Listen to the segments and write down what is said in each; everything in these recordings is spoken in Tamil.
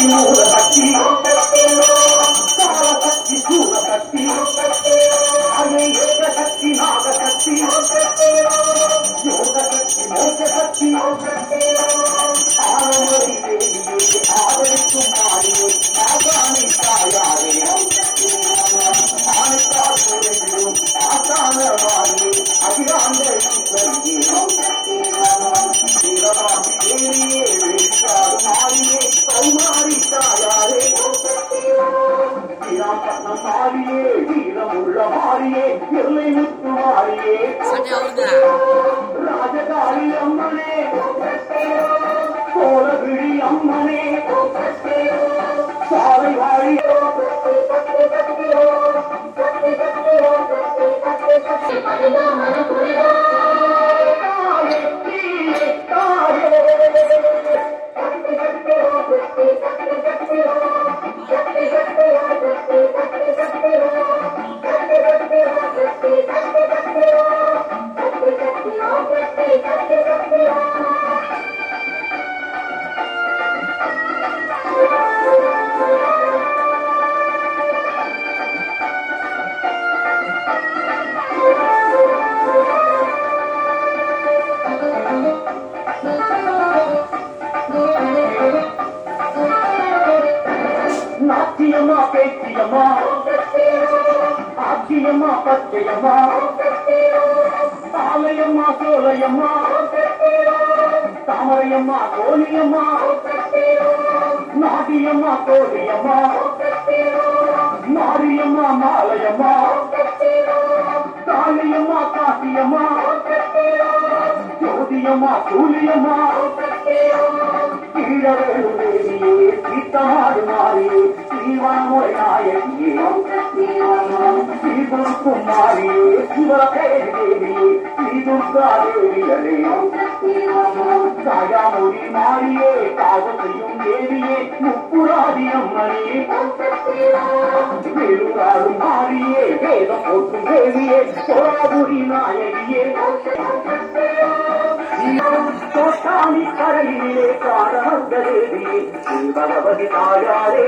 యోగ శక్తి మోక్ష శక్తి மாறியே வீரமுள்ள மாறியே எல்லை முத்து மாறியே. ராஜகாளி அம்மனே கோலகிழி அம்மனே சாலை வாழி தாயே, నాట్యమా పేట్యమా? ఆద్యమా పత్యమా తాళయమా సోలయమా? తామరయమా కోలియమా నాట్యమా కోలియమా மாரியம்மா மாலையம்மா தாலியம்மா காசியம்மா ஜோதியம்மா சூலியம்மா. கீழவேலு தேவியே சீத்தமாடு மாறியே ஸ்ரீவனமுறை நாயகியே ஸ்ரீகுருக்கும் மாறியே சிவரபேரி தேவியே ஸ்ரீ துர்கா தேவியரே சாயாமொழி மாறியே காவல் செய்யும் தேவியே முப்புராதி அம்மனே வேலுராடும் மாறியே வேதம் போற்றும் தேவியே சோழபுரி நாயகியே தோட்டாணி கரையிலே காணவந்த தேவியே பகவதி தாயாரே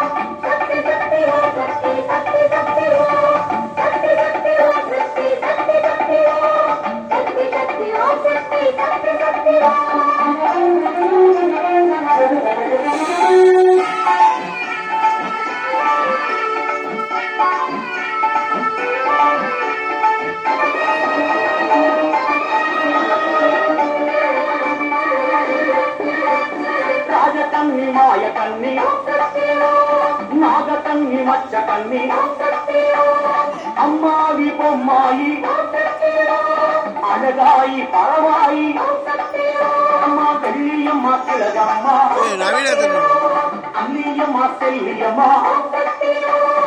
మచ్చ కన్ని అమ్మాయి బొమ్మాయి అడగాయి పరవాయి అమ్మ తల్లియమ్మ తిలగమ్మ అల్లియమ్మ చెల్లియమ్మ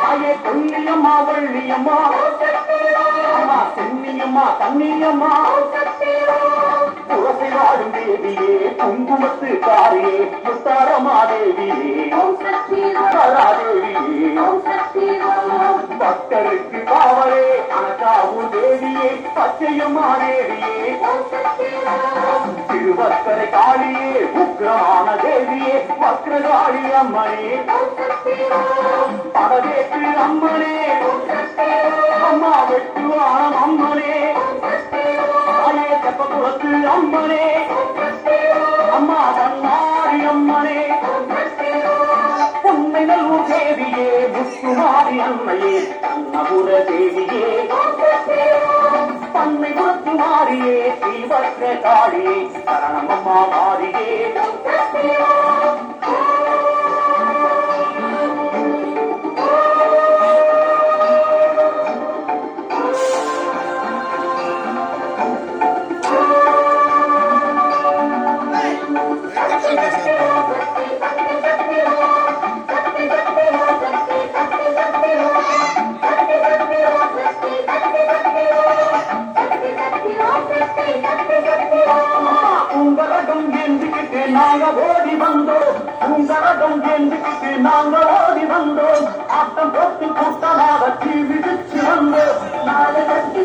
అయ్యే కొల్లియమ్మ వల్లియమ్మ అమ్మ చెన్నియమ్మ తన్నియమ్మ துளசி வாடும் தேவியே குங்குமத்து காரியே முத்தாரமாதேவியே தேவியே பக்தருக்கு காவலே அனகாவு தேவியே பச்சையம்மா தேவியே திருவக்கரை காளியே உக்ரமான தேவியே வக்ரகாளி அம்மனே. படவேற்று அம்மனே. அம்மா வெட்டுவானம் அம்மனே. కొడుకు అమ్మనే అమ్మ వన్నారి అమ్మనే పున్నెనలు దేవియే ముక్కుమారి అన్నయే నవ్వుల దేవియే పన్ను మారియే உங்களகம் ஏந்துக்கிட்டு நாங்க ஓடி வந்தோம் உங்களகம் ஏந்துக்கிட்டு போட்டு கூட்டமாக வந்தோம் நாலு கட்டி